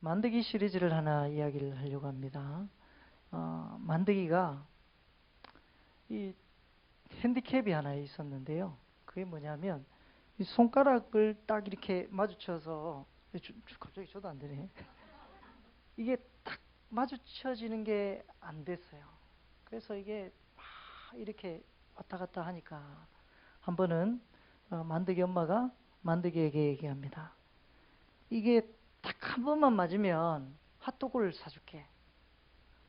만드기 시리즈를 하나 이야기를 하려고 합니다. 어, 만드기가 이 핸디캡이 하나 있었는데요. 그게 뭐냐면 이 손가락을 딱 이렇게 마주쳐서 주- 주- 갑자기 저도 안 되네. 이게 딱 마주쳐지는 게 안 됐어요. 그래서 이게 막 이렇게 왔다 갔다 하니까 한 번은 어, 만드기 엄마가 만드기에게 얘기합니다. 이게 딱 한 번만 맞으면 핫도그를 사줄게.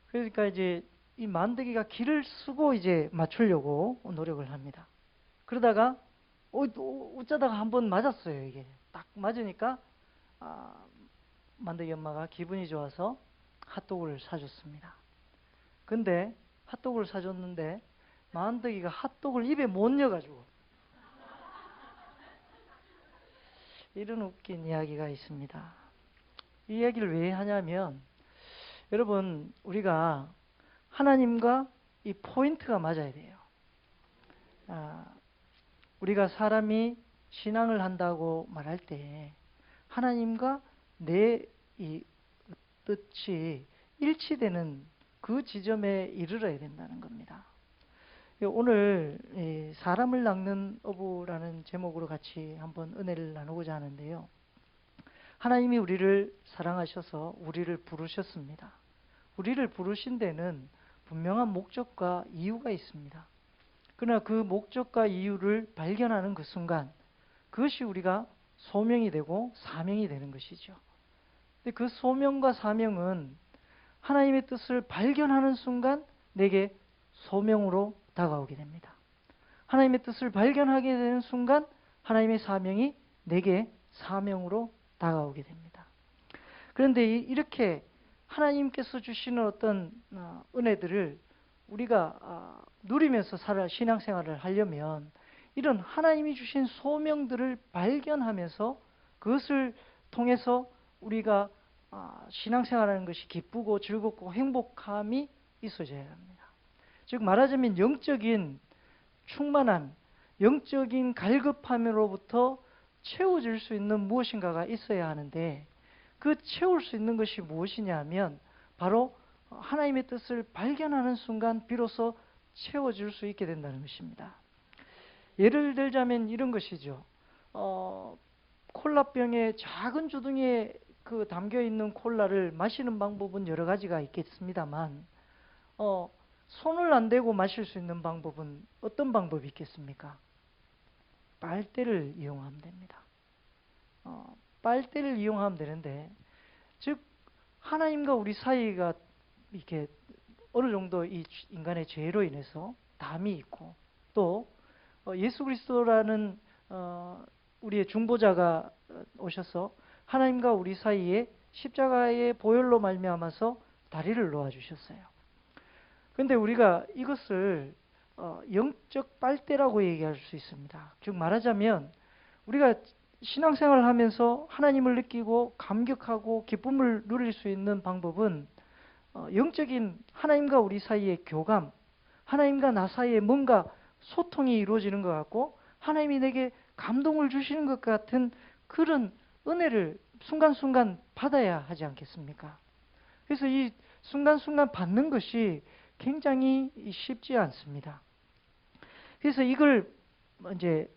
그러니까 이제 이 만드기가 길을 쓰고 이제 맞추려고 노력을 합니다. 그러다가 어, 또 어쩌다가 한 번 맞았어요 이게 딱 맞으니까 아, 만드기 엄마가 기분이 좋아서 핫도그를 사줬습니다. 근데 핫도그를 사줬는데 만드기가 핫도그를 입에 못 넣어가지고 이런 웃긴 이야기가 있습니다. 이 이야기를 왜 하냐면 여러분 우리가 하나님과 이 포인트가 맞아야 돼요. 아, 우리가 사람이 신앙을 한다고 말할 때 하나님과 내 이 뜻이 일치되는 그 지점에 이르러야 된다는 겁니다. 예, 오늘 이 사람을 낚는 어부라는 제목으로 같이 한번 은혜를 나누고자 하는데요. 하나님이 우리를 사랑하셔서 우리를 부르셨습니다. 우리를 부르신 데는 분명한 목적과 이유가 있습니다. 그러나 그 목적과 이유를 발견하는 그 순간 그것이 우리가 소명이 되고 사명이 되는 것이죠. 근데 그 소명과 사명은 하나님의 뜻을 발견하는 순간 내게 소명으로 다가오게 됩니다. 하나님의 뜻을 발견하게 되는 순간 하나님의 사명이 내게 사명으로 다가오게 됩니다. 그런데 이- 이렇게 하나님께서 주시는 어떤 어, 은혜들을 우리가 아, 누리면서 살아 신앙생활을 하려면 이런 하나님이 주신 소명들을 발견하면서 그것을 통해서 우리가 아, 신앙생활하는 것이 기쁘고 즐겁고 행복함이 있어져야 합니다. 즉 말하자면 영적인 충만함, 영적인 갈급함으로부터 채워질 수 있는 무엇인가가 있어야 하는데 그 채울 수 있는 것이 무엇이냐 면 바로 하나님의 뜻을 발견하는 순간 비로소 채워질 수 있게 된다는 것입니다. 예를 들자면 이런 것이죠. 어, 콜라병에 작은 주둥이에 그 담겨 있는 콜라를 마시는 방법은 여러 가지가 있겠습니다만, 어, 손을 안 대고 마실 수 있는 방법은 어떤 방법이 있겠습니까? 빨대를 이용하면 됩니다. 어, 빨대를 이용하면 되는데, 즉 하나님과 우리 사이가 이렇게 어느 정도 이 인간의 죄로 인해서 담이 있고 또 어, 예수 그리스도라는 어, 우리의 중보자가 어, 오셔서 하나님과 우리 사이에 십자가의 보혈로 말미암아서 다리를 놓아 주셨어요. 그런데 우리가 이것을 어, 영적 빨대라고 얘기할 수 있습니다. 즉 말하자면 우리가 신앙생활을 하면서 하나님을 느끼고 감격하고 기쁨을 누릴 수 있는 방법은 어, 영적인 하나님과 우리 사이의 교감, 하나님과 나 사이에 뭔가 소통이 이루어지는 것 같고 하나님이 내게 감동을 주시는 것 같은 그런 은혜를 순간순간 받아야 하지 않겠습니까? 그래서 이 순간순간 받는 것이 굉장히 쉽지 않습니다. 그래서 이걸 이제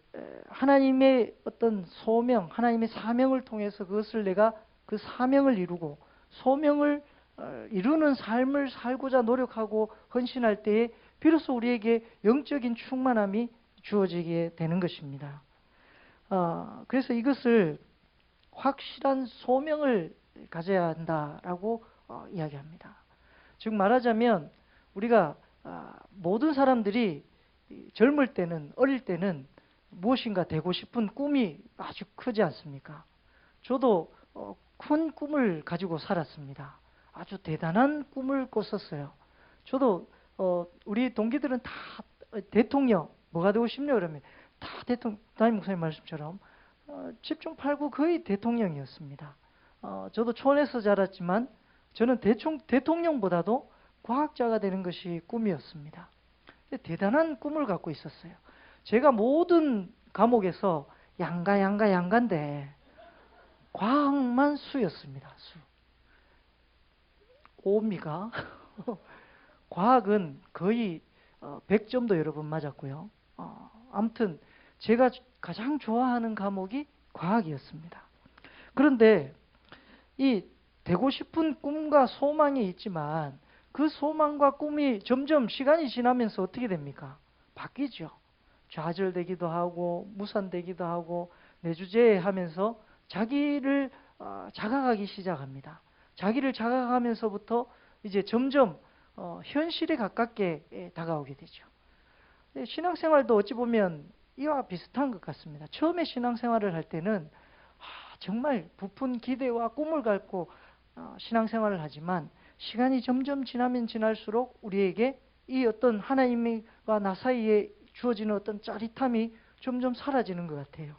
하나님의 어떤 소명, 하나님의 사명을 통해서 그것을 내가 그 사명을 이루고 소명을 어, 이루는 삶을 살고자 노력하고 헌신할 때에 비로소 우리에게 영적인 충만함이 주어지게 되는 것입니다. 어, 그래서 이것을 확실한 소명을 가져야 한다라고 어, 이야기합니다. 즉 말하자면 우리가 아, 모든 사람들이 젊을 때는 어릴 때는 무엇인가 되고 싶은 꿈이 아주 크지 않습니까? 저도 어, 큰 꿈을 가지고 살았습니다. 아주 대단한 꿈을 꿨었어요. 저도 어, 우리 동기들은 다 대통령 뭐가 되고 싶냐 그러면 다 대통령 담임 목사님 말씀처럼 어, 집중 팔고 거의 대통령이었습니다. 어, 저도 촌에서 자랐지만 저는 대충 대통령보다도 과학자가 되는 것이 꿈이었습니다. 대단한 꿈을 갖고 있었어요. 제가 모든 과목에서 양가 양가 양가인데 과학만 수였습니다. 수. 5입니까? 과학은 거의 어, 100점도 여러 번 맞았고요. 어, 아무튼 제가 가장 좋아하는 과목이 과학이었습니다. 그런데 이 되고 싶은 꿈과 소망이 있지만 그 소망과 꿈이 점점 시간이 지나면서 어떻게 됩니까? 바뀌죠. 좌절되기도 하고 무산되기도 하고 내 주제하면서 자기를 어, 자각하기 시작합니다. 자기를 자각하면서부터 이제 점점 어, 현실에 가깝게 예, 다가오게 되죠. 예, 신앙생활도 어찌 보면 이와 비슷한 것 같습니다. 처음에 신앙생활을 할 때는 아, 정말 부푼 기대와 꿈을 갖고 어, 신앙생활을 하지만 시간이 점점 지나면 지날수록 우리에게 이 어떤 하나님과 나 사이에 주어지는 어떤 짜릿함이 점점 사라지는 것 같아요.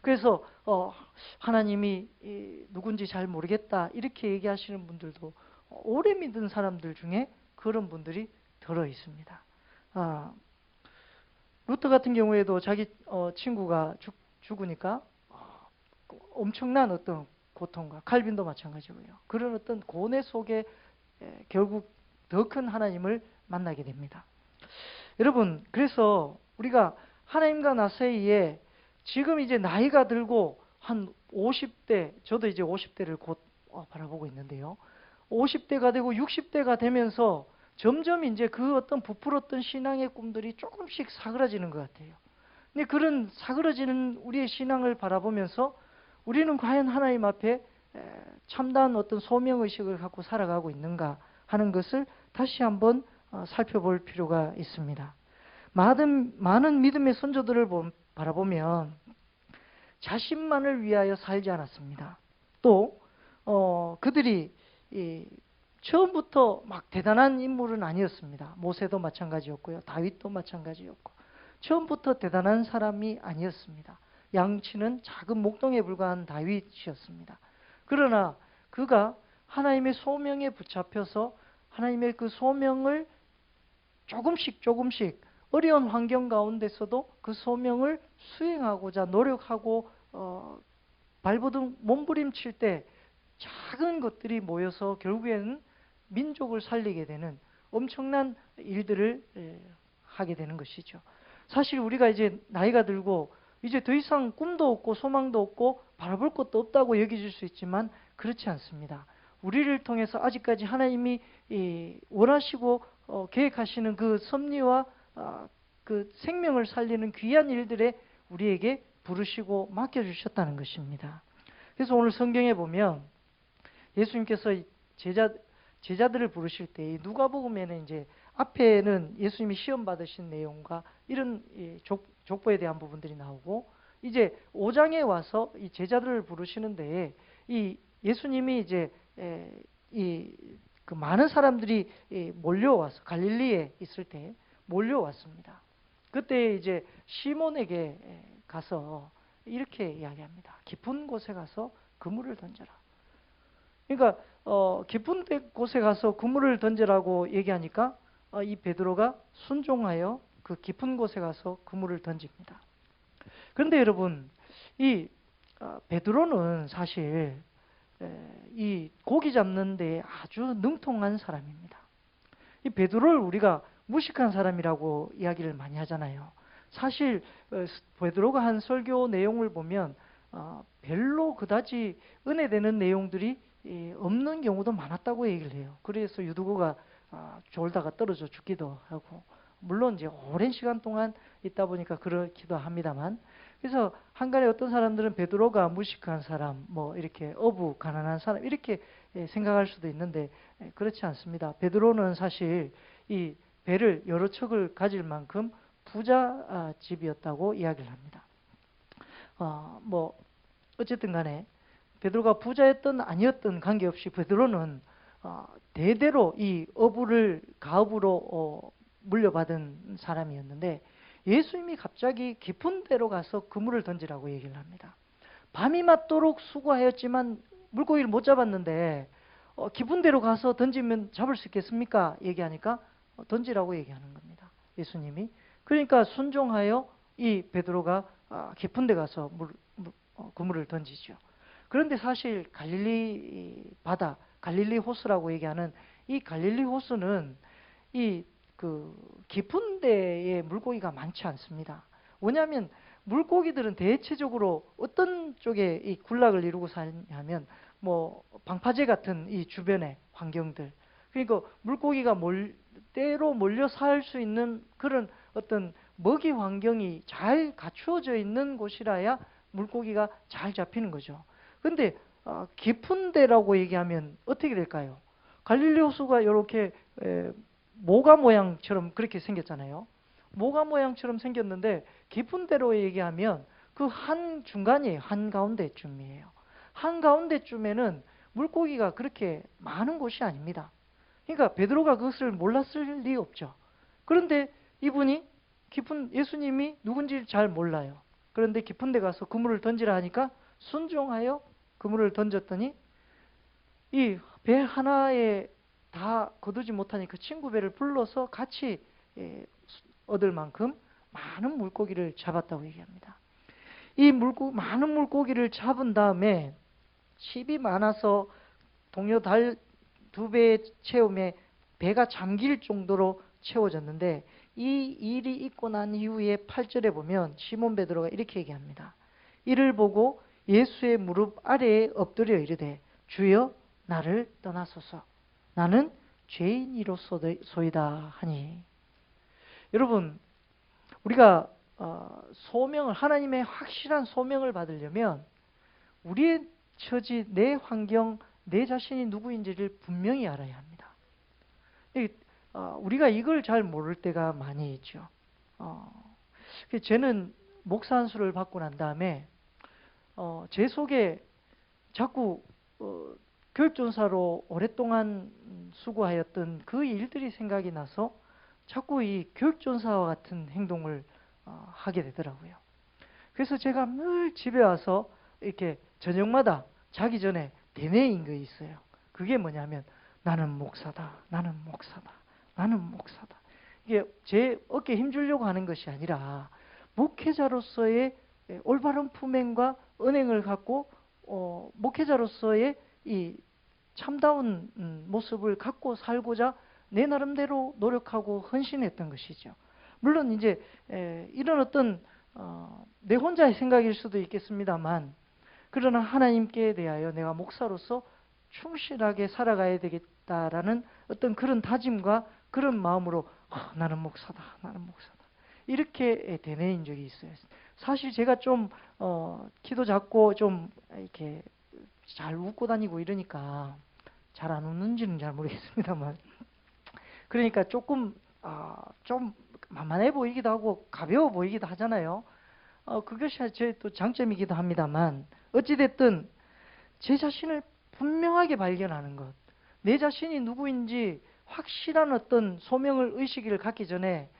그래서 어, 하나님이 이, 누군지 잘 모르겠다 이렇게 얘기하시는 분들도 오래 믿은 사람들 중에 그런 분들이 들어 있습니다. 아, 루터 같은 경우에도 자기 어, 친구가 죽, 죽으니까 어, 엄청난 어떤 고통과 칼빈도 마찬가지고요. 그런 어떤 고뇌 속에 에, 결국 더 큰 하나님을 만나게 됩니다. 여러분, 그래서 우리가 하나님과 나 사이에 지금 이제 나이가 들고 한 50대, 저도 이제 50대를 곧 어, 바라보고 있는데요. 50대가 되고 60대가 되면서 점점 이제 그 어떤 부풀었던 신앙의 꿈들이 조금씩 사그라지는 것 같아요. 근데 그런 사그라지는 우리의 신앙을 바라보면서 우리는 과연 하나님 앞에 참다한 어떤 소명의식을 갖고 살아가고 있는가 하는 것을 다시 한번 어, 살펴볼 필요가 있습니다. 많은, 많은 믿음의 선조들을 바라보면 자신만을 위하여 살지 않았습니다. 또 어, 그들이 이, 처음부터 막 대단한 인물은 아니었습니다. 모세도 마찬가지였고요. 다윗도 마찬가지였고 처음부터 대단한 사람이 아니었습니다. 양치는 작은 목동에 불과한 다윗이었습니다. 그러나 그가 하나님의 소명에 붙잡혀서 하나님의 그 소명을 조금씩 조금씩 어려운 환경 가운데서도 그 소명을 수행하고자 노력하고 어, 발버둥 몸부림칠 때 작은 것들이 모여서 결국에는 민족을 살리게 되는 엄청난 일들을 에, 하게 되는 것이죠. 사실 우리가 이제 나이가 들고 이제 더 이상 꿈도 없고 소망도 없고 바라볼 것도 없다고 여겨질 수 있지만 그렇지 않습니다. 우리를 통해서 아직까지 하나님이 원하시고 어, 계획하시는 그 섭리와 어, 그 생명을 살리는 귀한 일들에 우리에게 부르시고 맡겨주셨다는 것입니다. 그래서 오늘 성경에 보면 예수님께서 제자, 제자들을 부르실 때 누가복음에는 이제 앞에는 예수님이 시험 받으신 내용과 이런 족, 족보에 대한 부분들이 나오고 이제 5장에 와서 이 제자들을 부르시는데 이 예수님이 이제 이 그 많은 사람들이 몰려와서 갈릴리에 있을 때 몰려왔습니다. 그때 이제 시몬에게 가서 이렇게 이야기합니다. 깊은 곳에 가서 그물을 던져라. 그러니까 어, 깊은 곳에 가서 그물을 던지라고 얘기하니까 어, 이 베드로가 순종하여 그 깊은 곳에 가서 그물을 던집니다. 그런데 여러분 이 어, 베드로는 사실 이 고기 잡는 데 아주 능통한 사람입니다. 이 베드로를 우리가 무식한 사람이라고 이야기를 많이 하잖아요. 사실 어, 베드로가 한 설교 내용을 보면 어, 별로 그다지 은혜되는 내용들이 없는 경우도 많았다고 얘기를 해요. 그래서 유두고가 아, 졸다가 떨어져 죽기도 하고 물론 이제 오랜 시간 동안 있다 보니까 그렇기도 합니다만 그래서 한간에 어떤 사람들은 베드로가 무식한 사람, 뭐 이렇게 어부 가난한 사람 이렇게 예, 생각할 수도 있는데 예, 그렇지 않습니다. 베드로는 사실 이 배를 여러 척을 가질 만큼 부자 아, 집이었다고 이야기를 합니다. 어, 뭐 어쨌든 간에 베드로가 부자였던 아니었던 관계없이 베드로는 어, 대대로 이 어부를 가업으로 어, 물려받은 사람이었는데 예수님이 갑자기 깊은 데로 가서 그물을 던지라고 얘기를 합니다. 밤이 맞도록 수고하였지만 물고기를 못 잡았는데 어, 깊은 데로 가서 던지면 잡을 수 있겠습니까? 얘기하니까 어, 던지라고 얘기하는 겁니다. 예수님이. 그러니까 순종하여 이 베드로가 아, 깊은 데 가서 물, 물, 어, 그물을 던지죠. 그런데 사실 갈릴리 바다, 갈릴리 호수라고 얘기하는 이 갈릴리 호수는 이 그 깊은 데에 물고기가 많지 않습니다. 왜냐하면 물고기들은 대체적으로 어떤 쪽에 이 군락을 이루고 사냐면 뭐 방파제 같은 이 주변의 환경들 그러니까 물고기가 몰 때로 몰려 살 수 있는 그런 어떤 먹이 환경이 잘 갖추어져 있는 곳이라야 물고기가 잘 잡히는 거죠. 근데 어, 깊은 데라고 얘기하면 어떻게 될까요? 갈릴리 호수가 이렇게 에, 모가 모양처럼 그렇게 생겼잖아요. 모가 모양처럼 생겼는데 깊은 데로 얘기하면 그 한 중간이에요. 한 가운데쯤이에요. 한 가운데쯤에는 물고기가 그렇게 많은 곳이 아닙니다. 그러니까 베드로가 그것을 몰랐을 리 없죠. 그런데 이분이 깊은 예수님이 누군지 잘 몰라요. 그런데 깊은 데 가서 그물을 던지라 하니까 순종하여 그물을 던졌더니 이 배 하나에 다 거두지 못하니 그 친구 배를 불러서 같이 예, 얻을 만큼 많은 물고기를 잡았다고 얘기합니다. 이 물고 많은 물고기를 잡은 다음에 칩이 많아서 동료 달 두 배의 체험에 배가 잠길 정도로 채워졌는데 이 일이 있고 난 이후에 8절에 보면 시몬 베드로가 이렇게 얘기합니다. 이를 보고 예수의 무릎 아래에 엎드려 이르되 주여 나를 떠나소서 나는 죄인이로소이다 하니 여러분 우리가 어, 소명을 하나님의 확실한 소명을 받으려면 우리의 처지, 내 환경, 내 자신이 누구인지를 분명히 알아야 합니다. 어, 우리가 이걸 잘 모를 때가 많이 있죠. 어, 저는 목사 안수를 받고 난 다음에 어, 제 속에 자꾸 어, 교육전사로 오랫동안 수고하였던 그 일들이 생각이 나서 자꾸 이 교육전사와 같은 행동을 어, 하게 되더라고요. 그래서 제가 늘 집에 와서 이렇게 저녁마다 자기 전에 대뇌인 거 있어요. 그게 뭐냐면 나는 목사다. 나는 목사다. 나는 목사다. 이게 제 어깨에 힘주려고 하는 것이 아니라 목회자로서의 올바른 품행과 은행을 갖고 어, 목회자로서의 이 참다운 음, 모습을 갖고 살고자 내 나름대로 노력하고 헌신했던 것이죠. 물론 이제 에, 이런 어떤 어, 내 혼자의 생각일 수도 있겠습니다만 그러나 하나님께 대하여 내가 목사로서 충실하게 살아가야 되겠다라는 어떤 그런 다짐과 그런 마음으로 어, 나는 목사다, 나는 목사다 이렇게 되뇌인 적이 있어요. 사실 제가 좀 어, 키도 작고 좀 이렇게 잘 웃고 다니고 이러니까 잘 안 웃는지는 잘 모르겠습니다만 그러니까 조금 어, 좀 만만해 보이기도 하고 가벼워 보이기도 하잖아요. 어, 그것이 제 또 장점이기도 합니다만 어찌됐든 제 자신을 분명하게 발견하는 것, 내 자신이 누구인지 확실한 어떤 소명을 의식을 갖기 전에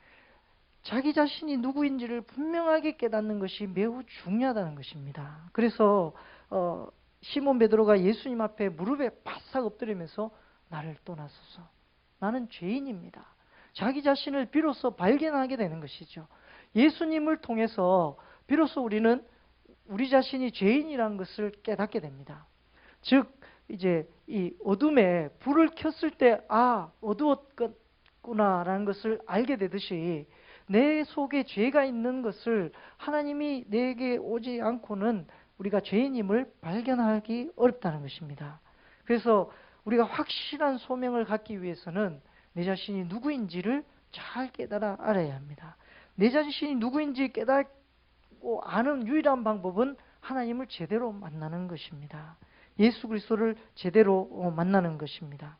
자기 자신이 누구인지를 분명하게 깨닫는 것이 매우 중요하다는 것입니다. 그래서 어, 시몬 베드로가 예수님 앞에 무릎에 바싹 엎드리면서 나를 떠나소서. 나는 죄인입니다. 자기 자신을 비로소 발견하게 되는 것이죠. 예수님을 통해서 비로소 우리는 우리 자신이 죄인이라는 것을 깨닫게 됩니다. 즉 이제 이 어둠에 불을 켰을 때 아, 어두웠구나라는 것을 알게 되듯이 내 속에 죄가 있는 것을 하나님이 내게 오지 않고는 우리가 죄인임을 발견하기 어렵다는 것입니다. 그래서 우리가 확실한 소명을 갖기 위해서는 내 자신이 누구인지를 잘 깨달아 알아야 합니다. 내 자신이 누구인지 깨닫고 아는 유일한 방법은 하나님을 제대로 만나는 것입니다. 예수 그리스도를 제대로 어, 만나는 것입니다.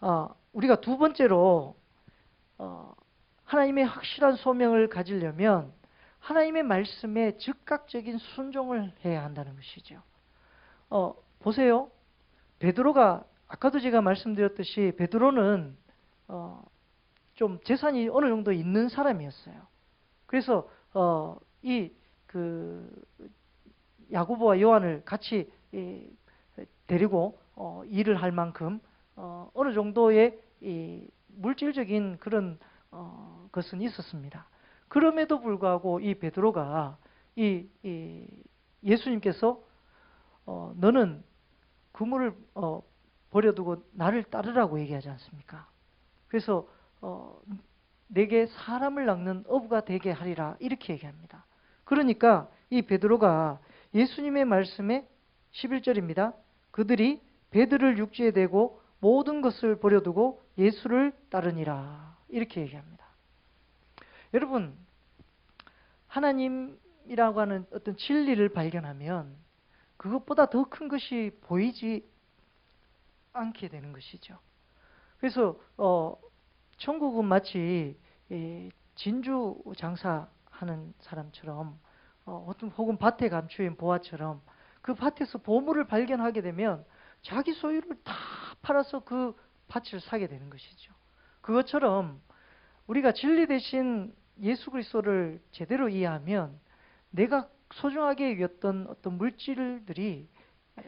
어, 우리가 두 번째로 어, 하나님의 확실한 소명을 가지려면 하나님의 말씀에 즉각적인 순종을 해야 한다는 것이죠. 어, 보세요. 베드로가 아까도 제가 말씀드렸듯이 베드로는 어, 좀 재산이 어느 정도 있는 사람이었어요. 그래서 어, 이그 야고보와 요한을 같이 이, 데리고 어, 일을 할 만큼 어, 어느 정도의 이, 물질적인 그런 어, 것은 있었습니다. 그럼에도 불구하고 이 베드로가 이, 이 예수님께서 어, 너는 그물을 어, 버려두고 나를 따르라고 얘기하지 않습니까? 그래서 어, 내게 사람을 낚는 어부가 되게 하리라 이렇게 얘기합니다. 그러니까 이 베드로가 예수님의 말씀에 11절입니다. 그들이 베드를 육지에 대고 모든 것을 버려두고 예수를 따르니라 이렇게 얘기합니다. 여러분 하나님이라고 하는 어떤 진리를 발견하면 그것보다 더 큰 것이 보이지 않게 되는 것이죠. 그래서 어, 천국은 마치 이 진주 장사하는 사람처럼 어, 혹은 밭에 감추인 보아처럼 그 밭에서 보물을 발견하게 되면 자기 소유를 다 팔아서 그 밭을 사게 되는 것이죠. 그것처럼 우리가 진리 대신 예수 그리스도를 제대로 이해하면 내가 소중하게 여겼던 어떤 물질들이 에,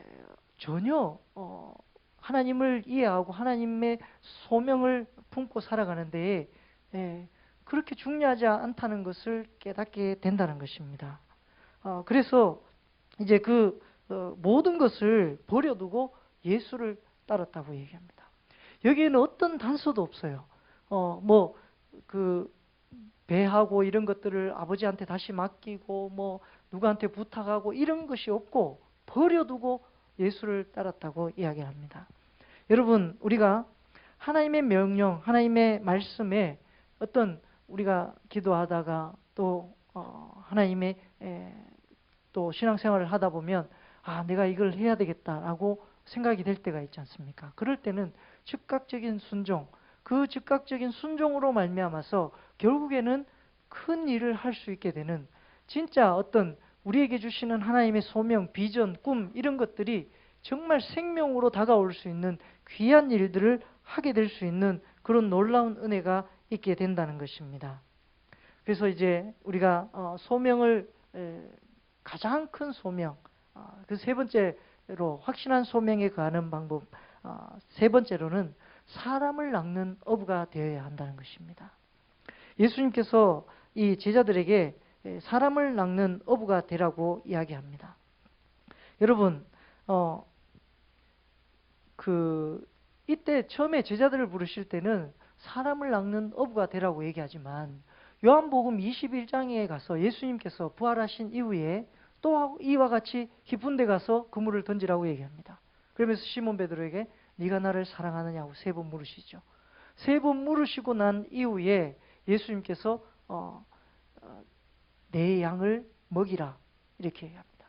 전혀 어, 하나님을 이해하고 하나님의 소명을 품고 살아가는데 예, 그렇게 중요하지 않다는 것을 깨닫게 된다는 것입니다. 어, 그래서 이제 그 어, 모든 것을 버려두고 예수를 따랐다고 얘기합니다. 여기에는 어떤 단서도 없어요. 어, 뭐, 그, 배하고 이런 것들을 아버지한테 다시 맡기고, 뭐, 누구한테 부탁하고 이런 것이 없고, 버려두고 예수를 따랐다고 이야기합니다. 여러분, 우리가 하나님의 명령, 하나님의 말씀에 어떤 우리가 기도하다가 또 어, 하나님의 에, 또 신앙생활을 하다 보면 아 내가 이걸 해야 되겠다라고 생각이 될 때가 있지 않습니까? 그럴 때는 즉각적인 순종, 그 즉각적인 순종으로 말미암아서 결국에는 큰 일을 할 수 있게 되는 진짜 어떤 우리에게 주시는 하나님의 소명, 비전, 꿈 이런 것들이 정말 생명으로 다가올 수 있는 귀한 일들을 하게 될 수 있는 그런 놀라운 은혜가 있게 된다는 것입니다. 그래서 이제 우리가 어, 소명을 가장 큰 소명, 어, 그세 번째로 확신한 소명에 거하는 방법, 어, 세 번째로는 사람을 낚는 어부가 되어야 한다는 것입니다. 예수님께서 이 제자들에게 사람을 낚는 어부가 되라고 이야기합니다. 여러분, 어, 그 이때 처음에 제자들을 부르실 때는 사람을 낚는 어부가 되라고 얘기하지만 요한복음 21장에 가서 예수님께서 부활하신 이후에 또 이와 같이 깊은 데 가서 그물을 던지라고 얘기합니다. 그러면서 시몬 베드로에게 네가 나를 사랑하느냐고 세 번 물으시죠. 세 번 물으시고 난 이후에 예수님께서 어, 어, 내 양을 먹이라 이렇게 얘기합니다.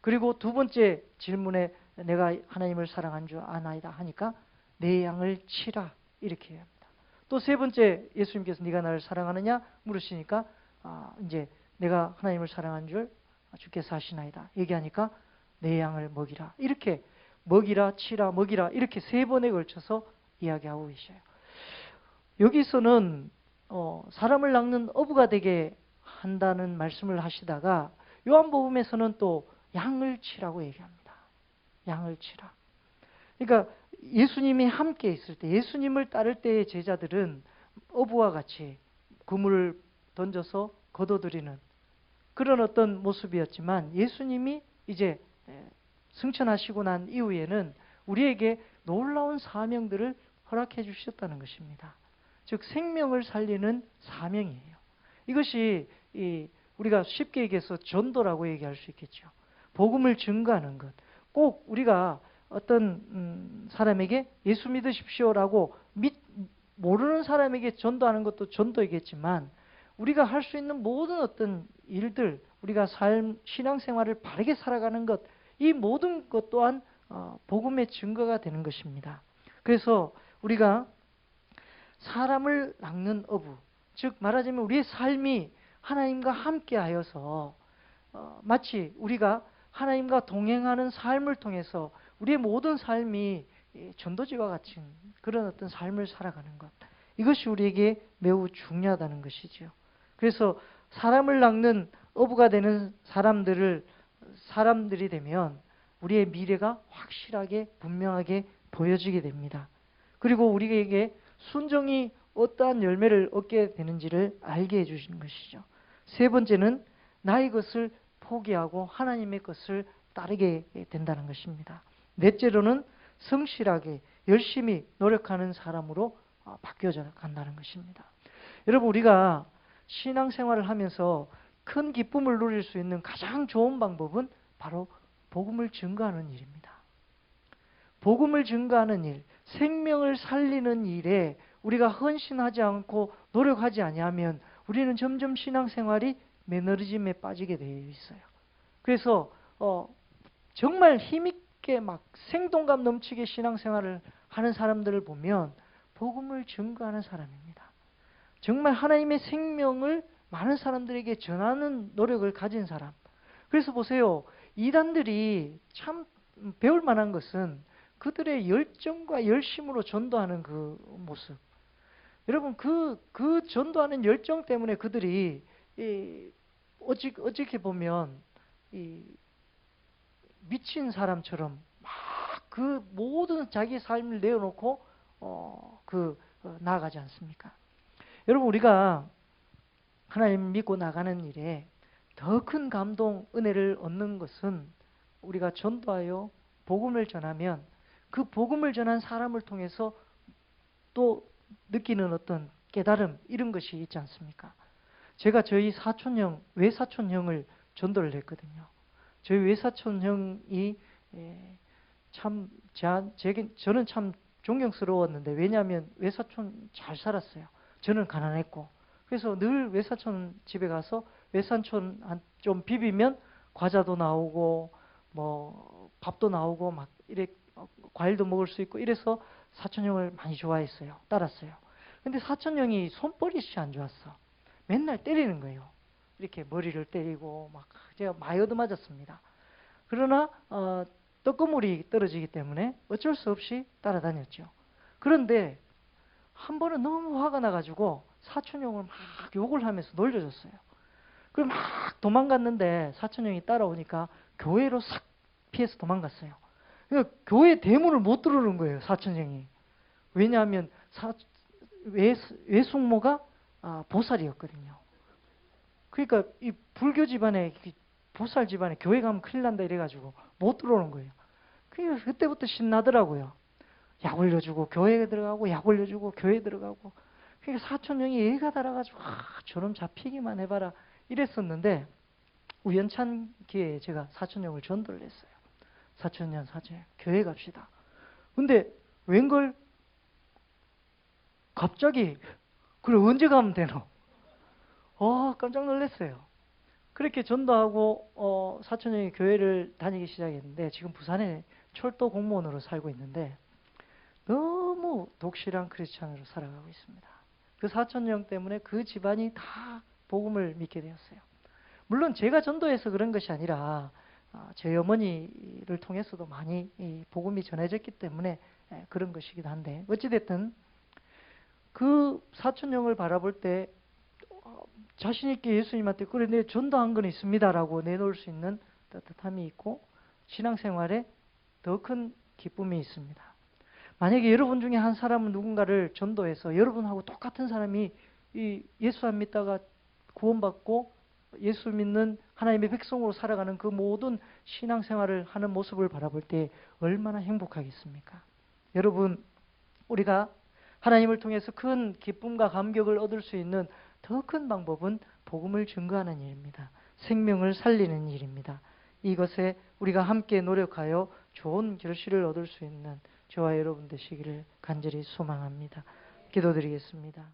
그리고 두 번째 질문에 내가 하나님을 사랑한 줄 아나이다 하니까 내 양을 치라 이렇게 합니다. 또 세 번째 예수님께서 네가 나를 사랑하느냐 물으시니까 아, 이제 내가 하나님을 사랑한 줄 주께서 하시나이다 얘기하니까 내 양을 먹이라 이렇게 먹이라 치라 먹이라 이렇게 세 번에 걸쳐서 이야기하고 계셔요. 여기서는 어, 사람을 낚는 어부가 되게 한다는 말씀을 하시다가 요한복음에서는 또 양을 치라고 얘기합니다. 양을 치라. 그러니까 예수님이 함께 있을 때, 예수님을 따를 때의 제자들은 어부와 같이 그물을 던져서 걷어들이는 그런 어떤 모습이었지만 예수님이 이제 승천하시고 난 이후에는 우리에게 놀라운 사명들을 허락해 주셨다는 것입니다. 즉 생명을 살리는 사명이에요. 이것이 우리가 쉽게 얘기해서 전도라고 얘기할 수 있겠죠. 복음을 증거하는 것. 꼭 우리가 어떤 음, 사람에게 예수 믿으십시오라고 믿, 모르는 사람에게 전도하는 것도 전도이겠지만 우리가 할 수 있는 모든 어떤 일들, 우리가 삶, 신앙생활을 바르게 살아가는 것, 이 모든 것 또한 어, 복음의 증거가 되는 것입니다. 그래서 우리가 사람을 낚는 어부, 즉 말하자면 우리의 삶이 하나님과 함께하여서 어, 마치 우리가 하나님과 동행하는 삶을 통해서 우리의 모든 삶이 전도지와 같은 그런 어떤 삶을 살아가는 것. 이것이 우리에게 매우 중요하다는 것이죠. 그래서 사람을 낚는 어부가 되는 사람들을 사람들이 되면 우리의 미래가 확실하게 분명하게 보여지게 됩니다. 그리고 우리에게 순종이 어떠한 열매를 얻게 되는지를 알게 해주시는 것이죠. 세 번째는 나의 것을 포기하고 하나님의 것을 따르게 된다는 것입니다. 넷째로는 성실하게 열심히 노력하는 사람으로 어, 바뀌어져 간다는 것입니다. 여러분 우리가 신앙생활을 하면서 큰 기쁨을 누릴 수 있는 가장 좋은 방법은 바로 복음을 증거하는 일입니다. 복음을 증거하는 일, 생명을 살리는 일에 우리가 헌신하지 않고 노력하지 아니하면 우리는 점점 신앙생활이 매너리즘에 빠지게 되어 있어요. 그래서 어, 정말 힘있게 막 생동감 넘치게 신앙생활을 하는 사람들을 보면 복음을 증거하는 사람입니다. 정말 하나님의 생명을 많은 사람들에게 전하는 노력을 가진 사람. 그래서 보세요. 이단들이 참 배울 만한 것은 그들의 열정과 열심으로 전도하는 그 모습. 여러분 그, 그 전도하는 열정 때문에 그들이 이, 어찌, 어떻게 보면 이, 미친 사람처럼 막 그 모든 자기 삶을 내어놓고 어, 그 어, 나아가지 않습니까? 여러분 우리가 하나님 믿고 나가는 일에 더 큰 감동, 은혜를 얻는 것은 우리가 전도하여 복음을 전하면 그 복음을 전한 사람을 통해서 또 느끼는 어떤 깨달음 이런 것이 있지 않습니까? 제가 저희 사촌형 외사촌형을 전도를 했거든요. 저희 외사촌형이 예, 참 저는 참 존경스러웠는데 왜냐하면 외사촌 잘 살았어요. 저는 가난했고 그래서 늘 외사촌 집에 가서 외사촌 좀 비비면 과자도 나오고 뭐 밥도 나오고 막 이래 과일도 먹을 수 있고 이래서 사촌형을 많이 좋아했어요. 따랐어요. 근데 사촌형이 손버릇이 안 좋았어. 맨날 때리는 거예요. 이렇게 머리를 때리고 막 제가 많이 얻어맞았습니다. 그러나 어, 떡고물이 떨어지기 때문에 어쩔 수 없이 따라다녔죠. 그런데 한 번은 너무 화가 나가지고 사촌형을 막 욕을 하면서 놀려줬어요. 그럼 막 도망갔는데 사촌형이 따라오니까 교회로 싹 피해서 도망갔어요. 그러니까 교회 대문을 못 들어오는 거예요, 사촌형이. 왜냐하면 사, 외, 외숙모가 아, 보살이었거든요. 그러니까 이 불교 집안에 보살 집안에 교회 가면 큰일 난다 이래가지고 못 들어오는 거예요. 그러니까 그때부터 신나더라고요. 약 올려주고 교회에 들어가고 약 올려주고 교회에 들어가고 그러니까 사촌형이 애가 달아가지고 아, 저놈 잡히기만 해봐라 이랬었는데 우연찬 기회에 제가 사촌형을 전도를 했어요. 사촌년 사촌 교회 갑시다. 근데 웬걸 갑자기 그래 언제 가면 되노? 어 깜짝 놀랐어요. 그렇게 전도하고 어, 사촌 형이 교회를 다니기 시작했는데 지금 부산에 철도 공무원으로 살고 있는데 너무 독실한 크리스천으로 살아가고 있습니다. 그 사촌형 때문에 그 집안이 다 복음을 믿게 되었어요. 물론 제가 전도해서 그런 것이 아니라 어, 저희 어머니를 통해서도 많이 복음이 전해졌기 때문에 예, 그런 것이기도 한데 어찌됐든 그 사촌형을 바라볼 때 어, 자신 있게 예수님한테 그래 내 전도한 건 있습니다라고 내놓을 수 있는 따뜻함이 있고 신앙생활에 더 큰 기쁨이 있습니다. 만약에 여러분 중에 한 사람은 누군가를 전도해서 여러분하고 똑같은 사람이 이 예수 안 믿다가 구원받고 예수 믿는 하나님의 백성으로 살아가는 그 모든 신앙생활을 하는 모습을 바라볼 때 얼마나 행복하겠습니까? 여러분, 우리가 하나님을 통해서 큰 기쁨과 감격을 얻을 수 있는 더 큰 방법은 복음을 증거하는 일입니다. 생명을 살리는 일입니다. 이것에 우리가 함께 노력하여 좋은 결실을 얻을 수 있는 저와 여러분 되시기를 간절히 소망합니다. 기도드리겠습니다.